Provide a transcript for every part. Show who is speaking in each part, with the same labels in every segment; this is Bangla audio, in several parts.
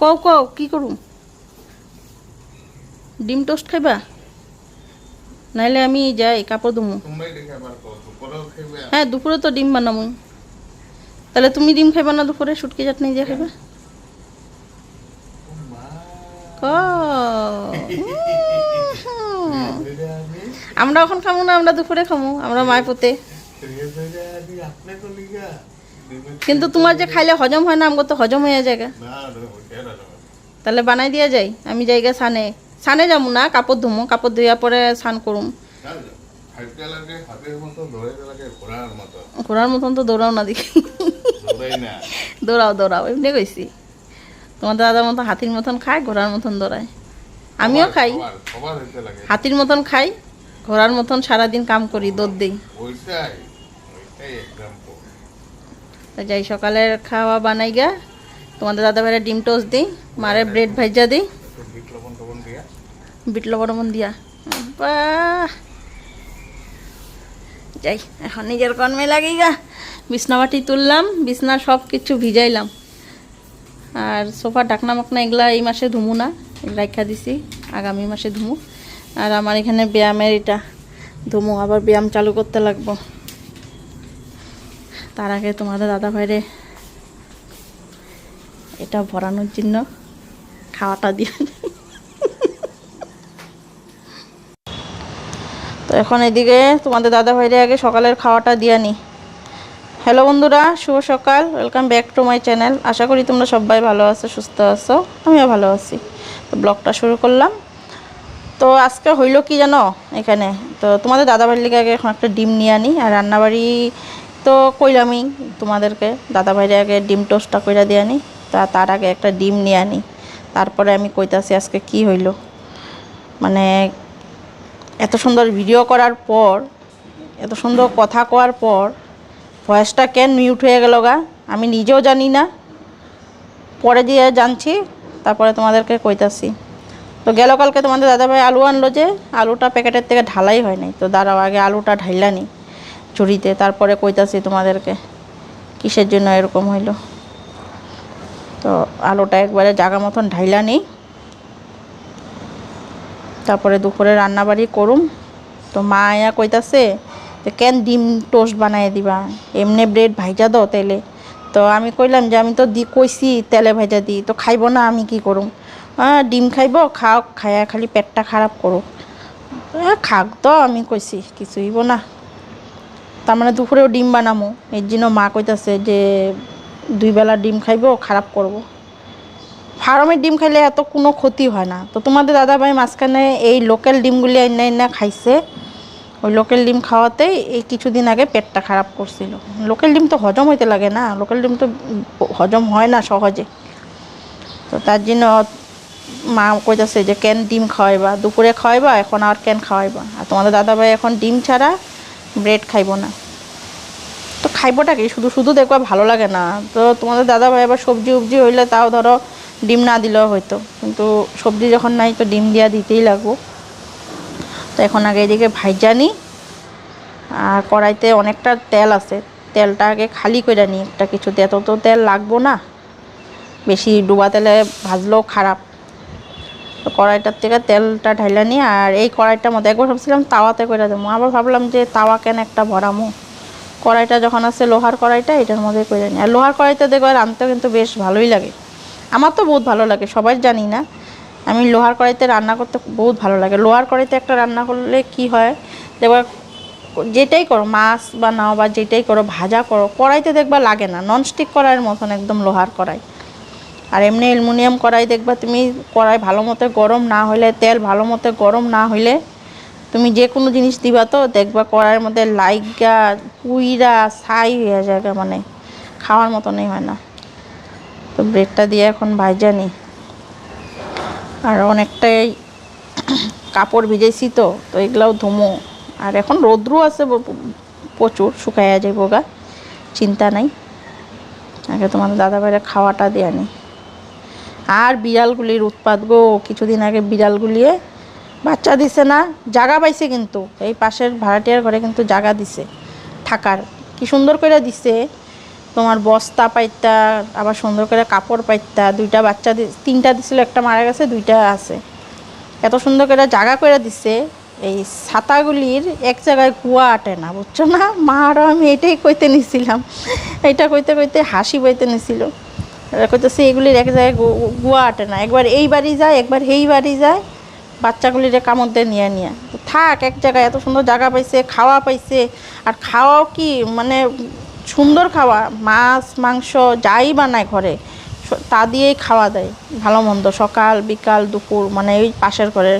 Speaker 1: কও কও কি করুম ডিম টোস্ট খাইবা? নাইলে আমি যাই কাপড় দুমু হ্যাঁ দুপুরে তো ডিম বানামু। তাহলে তুমি ডিম খাইবা না দুপুরে? শুটকি চাটনি দিয়ে খাইবা? আমরা এখন খামু না আমরা দুপুরে খামু আমরা মায় পুতে। কিন্তু তোমার যে খাইলে হজম হয় না আমাকে তো হজম হয়ে যায় তাহলে বানাই দিয়া যাই আমি জায়গা সানে। সানে যাব না কাপড় ধুমু কাপড় ধুইয়া পরে স্নান করুম।
Speaker 2: মতো
Speaker 1: ঘোরার মতন তো দৌড়াও না দেখি। দৌড়াও দৌড়াও এমনি কইছি। তোমার দাদার মতন হাতির মতন খায় ঘোড়ার মতন দৌড়ায়। আমিও খাই। হাতির মতন খাই ঘোড়ার মতন সারাদিন কাম করি দৌড় দিই। তা যাই সকালের খাওয়া বানাই গা। তোমাদের দাদা ভাইরা ডিম টোস্ট দিই মারে ব্রেড ভাইজা দিই।
Speaker 2: বিট লবণ টবণ দিয়া।
Speaker 1: বাহ! যাই এখন নিজের কর্মে লাগি গা। বিছনাবাটি তুললাম বিছনা সব কিছু ভিজাইলাম। আর সোফা ডাকনা মাকনা এগুলা এই মাসে ধুমু না রাখা দিছি আগামী মাসে ধুমু। আর আমার এখানে ব্যায়ামের এটা ধুমু আবার ব্যায়াম চালু করতে লাগবো। তার আগে তোমাদের দাদা ভাইরে এটা ভরানোর জন্য খাওয়াটা দিয়ে তো এখন এদিকে তোমাদের দাদা ভাইরে আগে সকালের খাওয়াটা দিয়ে নি। হ্যালো বন্ধুরা, শুভ সকাল welcome back to my channel আশা করি তোমরা সবাই ভালো আছো, সুস্থ আছো, আমিও ভালো আছি। তো ব্লগটা শুরু করলাম। তো আজকে হইল কি জানো এখানে? তো তোমাদের দাদা ভাইয়ের লিগে আগে এখন একটা ডিম নিয়ে আনি, আর রান্নাবাড়ি তো কইলামই তোমাদেরকে দাদা ভাইরে আগে ডিম টোস্টটা কইরা দিয়ে আনি, তা তার আগে একটা ডিম নিয়ে আনি। তারপরে আমি কইতাছি আজকে কি হইল। মানে এত সুন্দর ভিডিও করার পর, এত সুন্দর কথা কওয়ার পর ভয়েসটা কেন মিউট হয়ে গেল গা? আমি নিজেও জানি না। পরে দিয়ে জানছি, তারপরে তোমাদেরকে কইতাছি। তো গেল কালকে তোমাদের দাদাভাই আলু আনলো যে, আলুটা প্যাকেটের থেকে ঢালাই হয় নাই। তো দাঁড়াও, আগে আলুটা ঢাইলানি ঝুড়িতে তারপরে কইতাছি তোমাদেরকে কিসের জন্য এরকম হইল। তো আলুটা একবারে জাগা মতন ঢাইলা নেই। তারপরে দুপুরে রান্নাবাড়ি করুম। তো মা আয়া কইতাছে যে, কেন ডিম টোস্ট বানাই দিবা? এমনি ব্রেড ভাইজা দাও তেলে। তো আমি কইলাম যে, আমি তো দি, কইছি তেলে ভাইজা দিই তো খাইব না, আমি কি করুম? হ্যাঁ ডিম খাইব, খাও, খায়া খালি পেটটা খারাপ করুক। খাক তো আমি কইছি, কিছুই না। তার মানে দুপুরেও ডিম বানামো। এর জন্য মা কইতাছে যে, দুই বেলা ডিম খাইব, খারাপ করব। ফার্মের ডিম খাইলে এত কোনো ক্ষতি হয় না। তো তোমাদের দাদা দাদাভাই মাঝখানে এই লোকাল ডিমগুলি এনে এনে খাইছে। ওই লোকাল ডিম খাওয়াতেই এই কিছুদিন আগে পেটটা খারাপ করছিল। লোকাল ডিম তো হজম হইতে লাগে না। লোকাল ডিম তো হজম হয় না সহজে। তো তার জন্য মা কইতাছে যে, কেন ডিম খাওয়াইবা? দুপুরে খাওয়াইবা? এখন আর কেন খাওয়াইবা? আর তোমাদের দাদাভাই এখন ডিম ছাড়া ব্রেড খাইবো না। তো খাইবোটা কি শুধু শুধু দেখবা ভালো লাগে না। তো তোমাদের দাদা ভাই আবার সবজি উবজি হইলে তাও ধরো ডিম না দিলেও হয়তো কিন্তু সবজি যখন নাই তো ডিম দিয়া দিতেই লাগবো। তো এখন আগে এদিকে ভাইজানি আর কড়াইতে অনেকটা তেল আছে। তেলটা আগে খালি করে নিই একটা কিছুতে। এত তো তেল লাগবো না। বেশি ডুবা তেলে ভাজলেও খারাপ। কড়াইটার থেকে তেলটা ঢাইলা নিই আর এই কড়াইটার মধ্যে একবার ভাবছিলাম তাওয়াতে করে দেবো। আবার ভাবলাম যে তাওয়া কেন একটা ভরামো? কড়াইটা যখন আছে লোহার কড়াইটা, এটার মধ্যে করে নিই। আর লোহার কড়াইতে দেখো রাঁধতে কিন্তু বেশ ভালোই লাগে। আমার তো বহুত ভালো লাগে, সবাই জানি না। আমি লোহার কড়াইতে রান্না করতে বহুত ভালো লাগে। লোহার কড়াইতে একটা রান্না করলে কি হয়? দেখবা, যেটাই করো, মাছ বা বানাও বা যেটাই করো, ভাজা করো, কড়াইতে দেখবা লাগে না। ননস্টিক কড়াইয়ের মতন একদম লোহার কড়াই। আর এমনি অ্যালুমিনিয়াম কড়াই দেখবা তুমি কড়াই ভালো মতো গরম না হইলে, তেল ভালো মতো গরম না হইলে তুমি যে কোনো জিনিস দিবা তো, দেখবা কড়াইয়ের মধ্যে লাইগা পুইরা ছাই হয়ে যায় মানে। খাওয়ার মতনই হয় না। তো ব্রেডটা দিয়ে এখন ভাইজা নি। আর অনেকটাই কাপড় ভিজেছি তো তো এগুলাও ধুমো। আর এখন রৌদ্র আছে প্রচুর, শুকাইয়া যাইব গা চিন্তা নাই। আগে তোমাদের দাদা ভাইয়ের খাওয়াটা দেয়া নেই আর বিড়ালগুলির উৎপাত গো, কিছুদিন আগে বিড়ালগুলিয়ে বাচ্চা দিছে না, জাগা পাইছে কিন্তু। এই পাশের ভাড়াটিয়ার ঘরে কিন্তু জাগা দিছে, থাকার। কি সুন্দর করে দিছে, তোমার বস্তা পাইতা, আবার সুন্দর করে কাপড় পাইতা, দুইটা বাচ্চা তিনটা দিছিল, একটা মারা গেছে, দুইটা আছে। এত সুন্দর করে জাগা করে দিছে, এই ছাতাগুলির এক জায়গায় কুয়া আটে না, বুঝছ না? মা আর আমি এটাই কইতে নিছিলাম। এটা কইতে কইতে হাসি বইতে নিছিল। এরা কইতেছে এগুলির এক জায়গায় গুয়া আটে না। একবার এই বাড়ি যায়, একবার এই বাড়ি যায়, বাচ্চাগুলির কামড় দিয়ে নিয়ে নিয়ে। থাক, এক জায়গায় এত সুন্দর জায়গা পাইছে, খাওয়া পাইছে। আর খাওয়াও কি মানে সুন্দর খাওয়া। মাছ, মাংস যাই বানায় ঘরে তা দিয়েই খাওয়া দেয়। ভালো মন্দ, সকাল, বিকাল, দুপুর মানে ওই পাশের ঘরের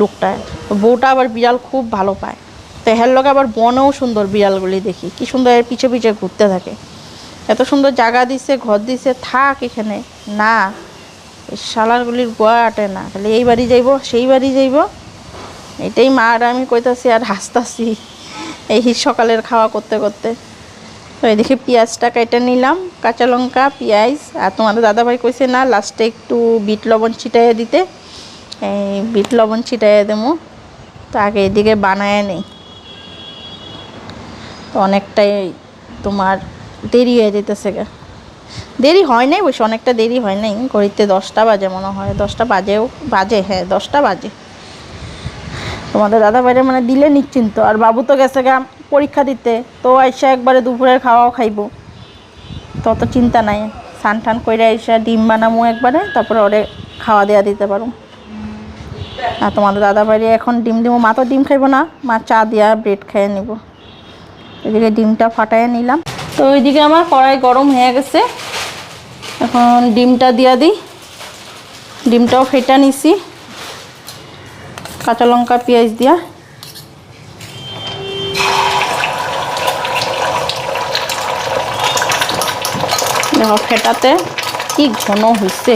Speaker 1: লোকটা বউটা আবার বিড়াল খুব ভালো পায়। তো হের লোক আবার বনেও সুন্দর বিড়ালগুলি দেখি। কি সুন্দর পিছে পিছে ঘুরতে থাকে। এত সুন্দর জায়গা দিছে, ঘর দিছে, থাক এখানে। না শালারগুলির গোয়া আটে না। খালি এই বাড়ি যাইব, সেই বাড়ি যাইব। এটাই মা আর আমি কইতাছি আর হাসতাছি এই সকালের খাওয়া করতে করতে। তো এদিকে পেঁয়াজটা কেটে নিলাম, কাঁচা লঙ্কা, পেঁয়াজ। আর তোমাদের দাদাভাই কইছে, না, লাস্টে একটু বিট লবণ ছিটাইয়ে দিতে। এই বিট লবণ ছিটাইয়ে দেবো। তো আগে এদিকে বানায় নেই। তো অনেকটাই তোমার দেরি হয়ে যেতেছে গা। দেরি হয় নাই অবশ্য অনেকটা দেরি হয় নাই। ঘড়িতে দশটা বাজে মনে হয়, দশটা বাজেও, বাজে হ্যাঁ দশটা বাজে। তোমাদের দাদা বাইরে মানে দিলে নিশ্চিন্ত, আর বাবু তো গেছে গা পরীক্ষা দিতে, তো আইসা একবারে দুপুরের খাওয়াও খাইবো। তত চিন্তা নাই সান টান করে আইসা ডিম বানামো একবারে, তারপরে ওরে খাওয়া দেওয়া দিতে পারো। আর তোমাদের দাদা বাইরে এখন ডিম দিব মা তো ডিম খাইবো না, মা চা দিয়া ব্রেড খেয়ে নিব। এদিকে ডিমটা ফাটাইয়ে নিলাম। তো ওইদিকে আমার কড়াই গরম হয়ে গেছে। এখন ডিমটা দিয়া দিই। ডিমটাও ফেটা নিছি। কাঁচা লঙ্কা, পেঁয়াজ দিয়া। দেখো ফেটাতে কি ঘন হয়েছে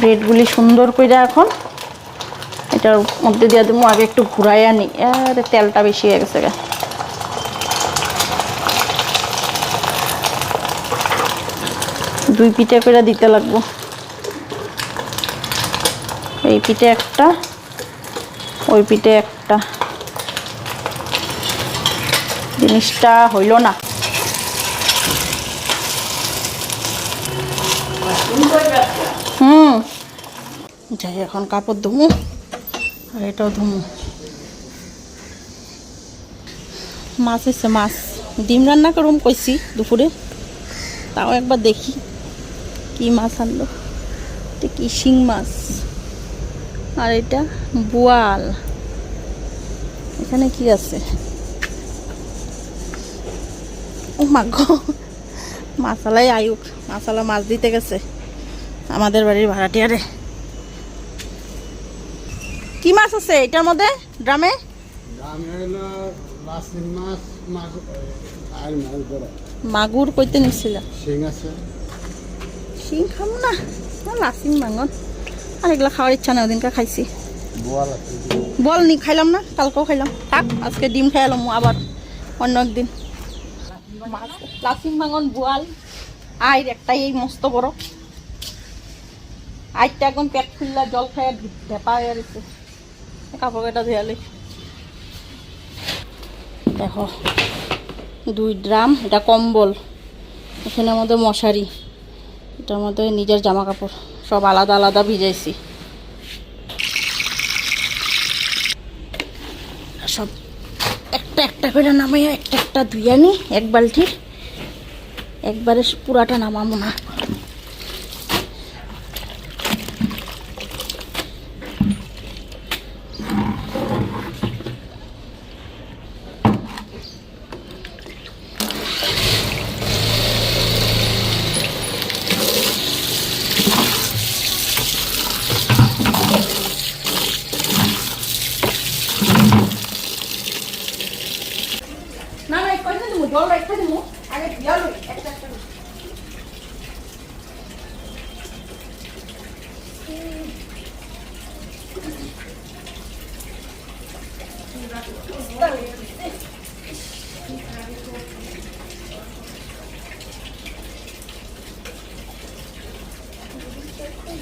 Speaker 1: ব্রেডগুলি সুন্দর করে এখন এটার মধ্যে দিয়ে দেবো আগে একটু ঘুরাই আনি। আরে, তেলটা বেশি হয়ে গেছে গা। দুই পিঠে করে দিতে লাগবো। এই পিঠে একটা, ওই পিঠে একটা। জিনিসটা হইল না। হুম। যাই, এখন কাপড় ধুমু। আর এটাও ধুমু। মাছ এসে মাছ। ডিম রান্না করুম কইছি দুপুরে। তাও একবার দেখি কি মাছ আনলো। এটা কি শিং মাছ। আর এটা বোয়াল। এখানে কি আছে? ও মাগ মাসালাই আয়ুক। মাসালা মাছ দিতে গেছে। আমাদের বাড়ির ভাড়াটিয়ারে। কি মাছ আছে এটার মধ্যে? ড্রামে? মাগুর কইতে নিছিল।
Speaker 2: শিং আছে।
Speaker 1: শিং খাম না লাসিং মাঙন আর এগুলা খাওয়ার ইচ্ছা নেই ওদিনকে খাইছি। বল নি খাইলাম না কালকেও খাইলাম। থাক আজকে ডিম খাই এলাম আবার অন্য একদিন। লাসিং মাঙন বোয়াল। আইর একটাই এই মস্ত বড়। আইরটা একদম পেট খুললা জল খাই ঢেপা হয়ে গেছে কাপড় কেটা ধুয়ালে দেখো, দুই ড্রাম, এটা কম্বল, এখানে আমাদের মশারি, এটার মধ্যে নিজের জামা কাপড় সব আলাদা আলাদা ভিজাইছি। সব একটা একটা করে নামাইয়া একটা একটা ধুইয়া নি, এক বালতির। একবারে পুরাটা নামাবো না না।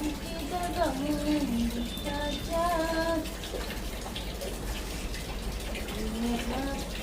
Speaker 3: Thank you.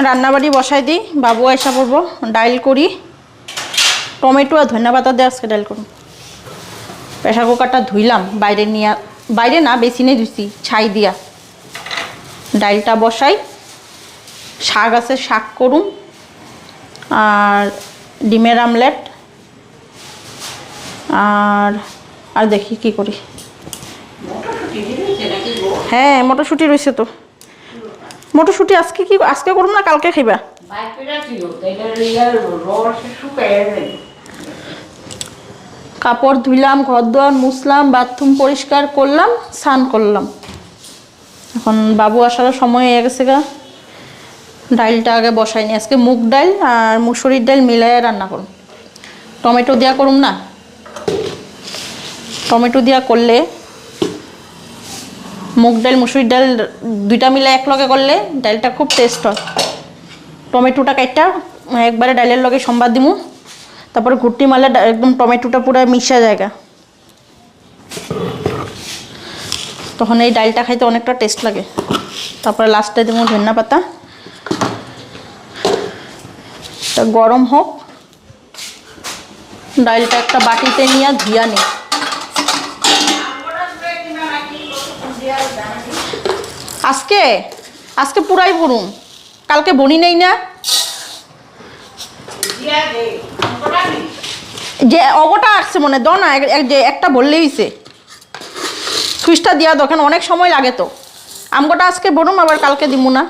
Speaker 1: এখন রান্নাবাড়ি বসাই দিই বাবু আয়সা পড়ব ডাইল করি। টমেটো আর ধনিয়া পাতা দিয়ে আজকে ডাইল করুন প্রেশার কুকারটা ধুইলাম বাইরে নিয়ে বাইরে না বেসিনে ধুইছি ছাই দিয়া। ডাইলটা বসাই শাক আছে শাক করুন আর ডিমের আমলেট আর আর দেখি কি করি। হ্যাঁ মটরশুঁটি রয়েছে তো। মটরশুঁটি আজকে কি আজকে করুন না কালকে খাইবা? কাপড় ধুইলাম ঘর দোয়ার মুছলাম বাথরুম পরিষ্কার করলাম স্নান করলাম। এখন বাবু আসার সময় হয়ে গেছে গা। ডাইলটা আগে বসাইনি আজকে মুগ ডাল আর মুসুরির ডাল মিলাই রান্না করুন টমেটো দিয়া করুম না? টমেটো দিয়া করলে মুগ ডাল মুসুরির ডাল দুইটা মিলে এক লগে করলে ডালটা খুব টেস্ট হয়। টমেটোটা কাইটা একবারে ডালের লগে সম্বাদ দিমু। তারপরে ঘুরটি মারলে একদম টমেটোটা পুরো মিশা জায়গা। তখন এই ডালটা খাইতে অনেকটা টেস্ট লাগে। তারপরে লাস্টে দিমু ধনিয়া পাতা। গরম হোক, ডালটা একটা বাটিতে নিয়ে ধুইয়া নিই। আজকে? আজকে পুরাই ভরুম কালকে বনি নেই না? যে অগটা আসছে মনে, দ না যে একটা বললেই হইছে। সুইচটা দিয়া দোকান অনেক সময় লাগে তো। আমগোটা আজকে বলুম আবার কালকে দিমু না।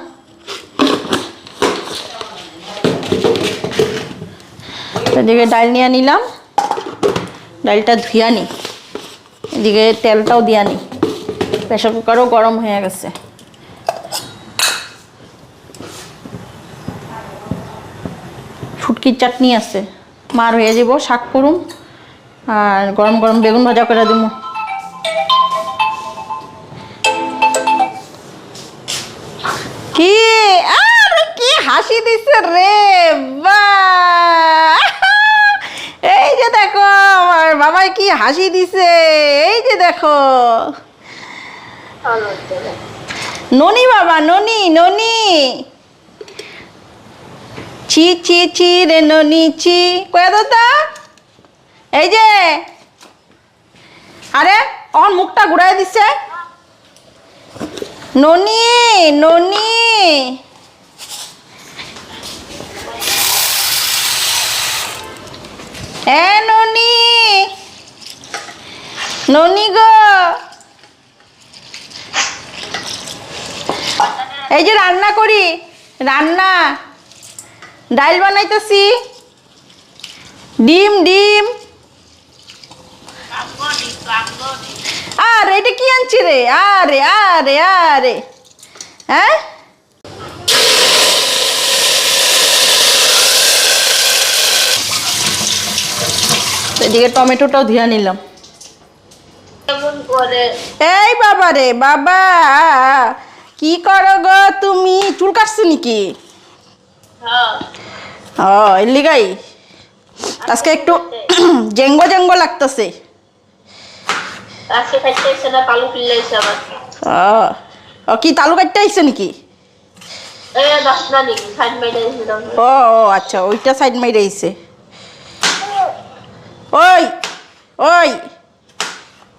Speaker 1: এদিকে ডাল নিয়ে নিলাম। ডালটা ধুইয়া নি। এদিকে তেলটাও দিয়া নি। প্রেশার কুকারও গরম হয়ে গেছে। ফুটকির চাটনি আছে। মার হয়ে যাব শাক করুম আর গরম গরম বেগুন ভাজা করে দিব কি? আরে কি হাসি দিছে রে বাহ! এই যে দেখো আমার বাবাই কি হাসি দিছে এই যে দেখো। ননি বাবা ননি ননি। চি চি চি রে ননি, চি। কয়া দাদা এই যে। আরে অন মুখটা ঘুরাই দিচ্ছে ননি ননি। এ ননি। ননি গো। এই যে রান্না করি, রান্না। ডাইল বানাইতেছি। ডিম ডিম। আরে, এটা কি আনছি রে? আরে আরে আরে। হ্যাঁ? এদিকে টমেটোটাও ধুয়ে নিলাম। এই বাবা রে বাবা! কি করো গো তুমি? চুল কাটছো নাকি? ও আজকে একটু জেঙ্গো জেঙ্গো লাগতেছে। ও ও কি তালু কাটতে আইছে নাকি? ও ও আচ্ছা ওইটা সাইড মাইরে আইছে। ওই ওই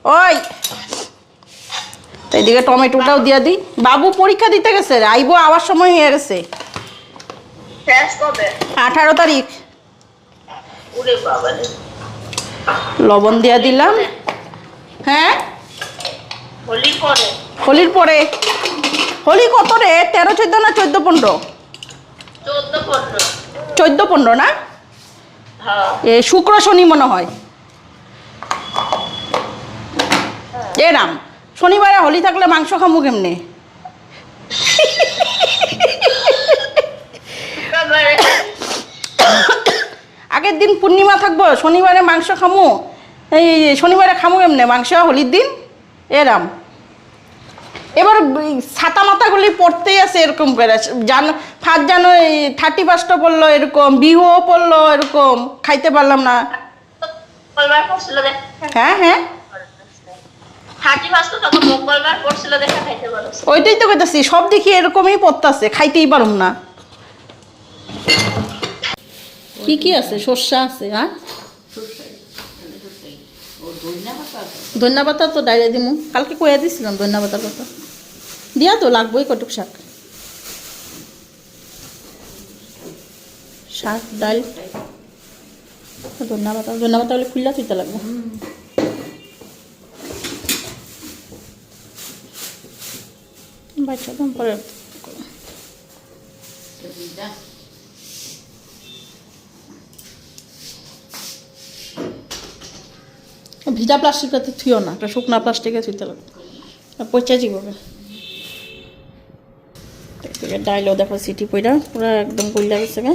Speaker 1: ওই। তো এদিকে টমেটোটাও দিয়া দিই। বাবু পরীক্ষা দিতে গেছে রে আইবো আবার সময় হয়ে গেছে।
Speaker 4: শেষ কবে?
Speaker 1: আঠারো তারিখ। লবণ দিয়া দিলাম। হ্যাঁ? হোলির পরে? হোলি কত রে? তেরো চোদ্দ না চোদ্দ পনেরো।
Speaker 4: চোদ্দ পনেরো
Speaker 1: না?
Speaker 4: হ্যাঁ।
Speaker 1: এ শুক্র শনি মনে হয়। এ রাম শনিবারে হোলি থাকলে মাংস খামু কেমনে? দিন পূর্ণিমা থাকব শনিবারে মাংস খামু। এই শনিবারে খামু এমনি মাংস হোলির দিন এরাম। এবার ছাতা মাথাগুলি পড়তেই আছে এরকম করে। জান ফার্স্ট জানুয়ারি থার্টি ফার্স্টও পড়ল এরকম বিহুও পড়ল এরকম খাইতে পারলাম না। হ্যাঁ হ্যাঁ। ওইটাই তো কইতাছি সব দেখি এরকমই পড়তাছে খাইতেই পারুম না। কি কি আছে? শস্য আছে হ্যাঁ? ধন্যা পাতা তো ডাইরে দিমু। কালকে কইয়া দিছিলাম ধন্যা পাতার কথা। দিয়া তো লাগবোই কটুক শাক। শাক, ডাল। ধন্যা পাতা ধন্যা পাতা হলে খুললা থুইতে লাগবে। বাচ্চা পরে। ভিজা প্লাস্টিকটাতে থুইও না, একটা শুকনা প্লাস্টিকে থুইতে আর পচা যাবে ডাইলও দেখো সিটি পইরা, পুরো একদম কইলা গেছে গে।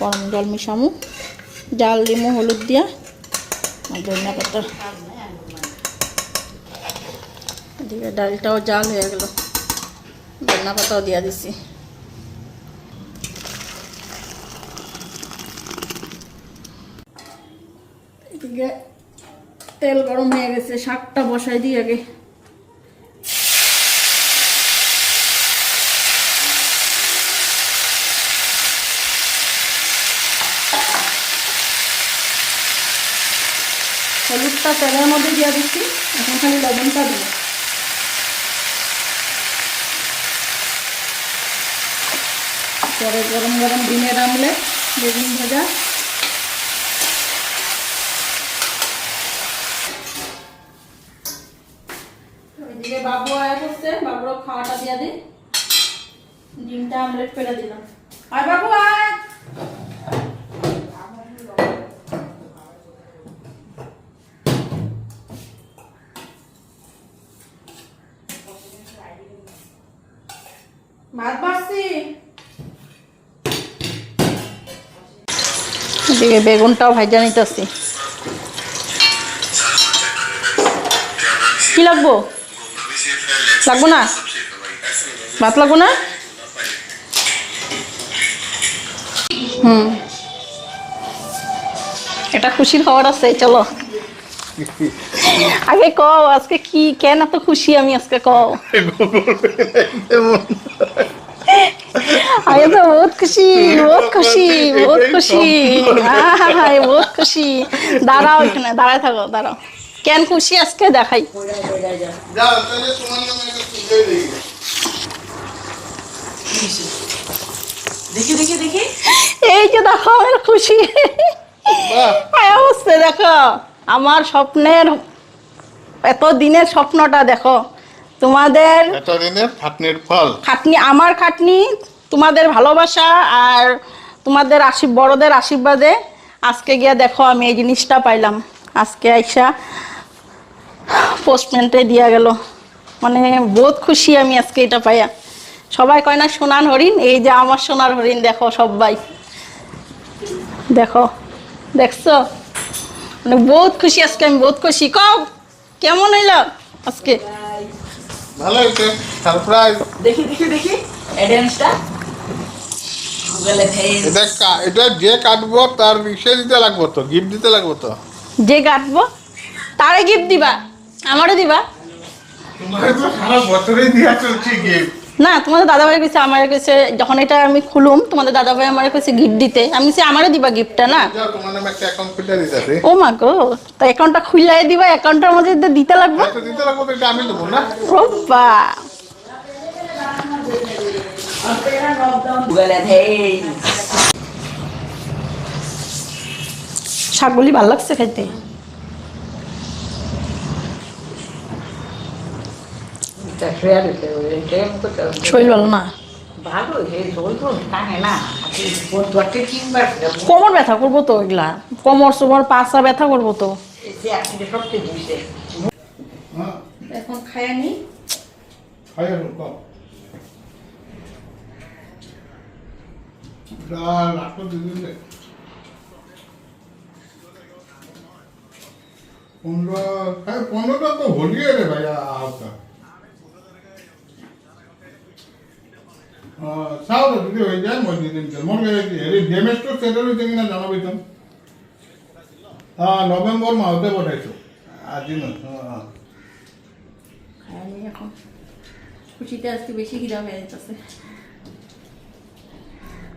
Speaker 1: গরম জল মিশামু। জাল দিমু, হলুদ দিয়া। আর ধনিয়া পাতা। ডালটাও জাল হয়ে গেল। ধনিয়া পাতাও দিয়া দিছি। তেল গরম হয়ে গেছে, শাকটা বসাই দিই আগে। হলুদটা তেলের মধ্যে দিয়ে দিচ্ছি, এখন খালি লবণটা দিব। পরে গরম গরম ডিমে আমলেট বেগুন ভাজা এদিকে বাবু আয়া করছে বাবুরও খাওয়াটা দিয়া দিই ডিমটা আমলেট করে দিলাম। আর বাবু আয় বেগুনটাও ভাজা নিতেছি। কি লাগবো? লাগবো না? ভাত লাগবো না? এটা খুশির খবর আছে চলো। আগে কও আজকে কি কেন এত খুশি আমি আজকে কও? আমি তো বহুত খুশি বহুত খুশি বহুত খুশি। আহাই, বহুত খুশি। দাঁড়াও এখানে দাঁড়ায় থাকো দাঁড়াও। কেন খুশি আজকে দেখাই।
Speaker 2: যাও তাহলে তোমার নামে
Speaker 5: দেখি দেখি দেখি।
Speaker 1: এই যে দেখো আমার খুশি। দেখো। আমার স্বপ্নের এত দিনের স্বপ্নটা দেখো। তোমাদের
Speaker 2: এতদিনের খাটনির ফল।
Speaker 1: খাটনি আমার খাটনি তোমাদের ভালোবাসা আর তোমাদের আশীর বড়দের আশীর্বাদে আজকে গিয়া দেখো আমি এই জিনিসটা পাইলাম। আজকে আইসা পোস্টমেন্টে দিয়া গেল। মানে বহুত খুশি আমি আজকে এটা পাইয়া। সবাই কয় না সোনার হরিণ? এই যে আমার সোনার হরিণ দেখো সবাই। দেখো দেখছ? মানে বহুত খুশি আজকে আমি বহুত খুশি। কও কেমন হইল আজকে?
Speaker 2: ভালো হয়েছে সারপ্রাইজ
Speaker 5: দেখি দেখি দেখি অ্যাডেন্সটা গুগলে ফেস
Speaker 2: এটা কা- এটা যে কাটবো তার ইসে দিতে লাগবো তো গিফট দিতে লাগবো তো।
Speaker 1: যে কাটবো তারে গিফট দিবা? আমারও দিবা?
Speaker 2: তোমার তো সারা বছরই দিয়া চলছি গিফট
Speaker 1: না তোমাদের দাদাভাই কইছে আমার কইছে যখন এটা আমি খুলুম তোমাদের দাদাভাই আমার কইছে গিফট দিতে। আমি কইছি আমারও দিবা গিফটটা না? ও মা গো তা অ্যাকাউন্টটা খুললাই দিবা অ্যাকাউন্টের মধ্যে তো দিতে লাগবে?
Speaker 2: দিতে লাগবো এটা আমি দেবো না?
Speaker 1: ও বা শাকগুলি ভালো লাগছে খাইতে
Speaker 5: এটা শেয়ার হইতে হবে প্রেম করতে হবে
Speaker 1: শরীর ভালো না? কোমর ব্যথা করব তো এগুলা। কোমর সোমর পাঁচা ব্যথা করব তো। এখন
Speaker 2: পনেরো হ্যাঁ পনেরোটা তো হলিয়ে রে ভাইয়া হালকা তো যদি হয়ে যায় মই দি দিম মোৰ হেৰি ডেমেজটো ছেটেল হৈছে কিনা জনাবি তুমি অঁ নৱেম্বৰ মাহতে পঠাইছোঁ আজি নহয় অঁ
Speaker 1: খুশিতে আজকে বেশি খিদা হয়ে যাচ্ছে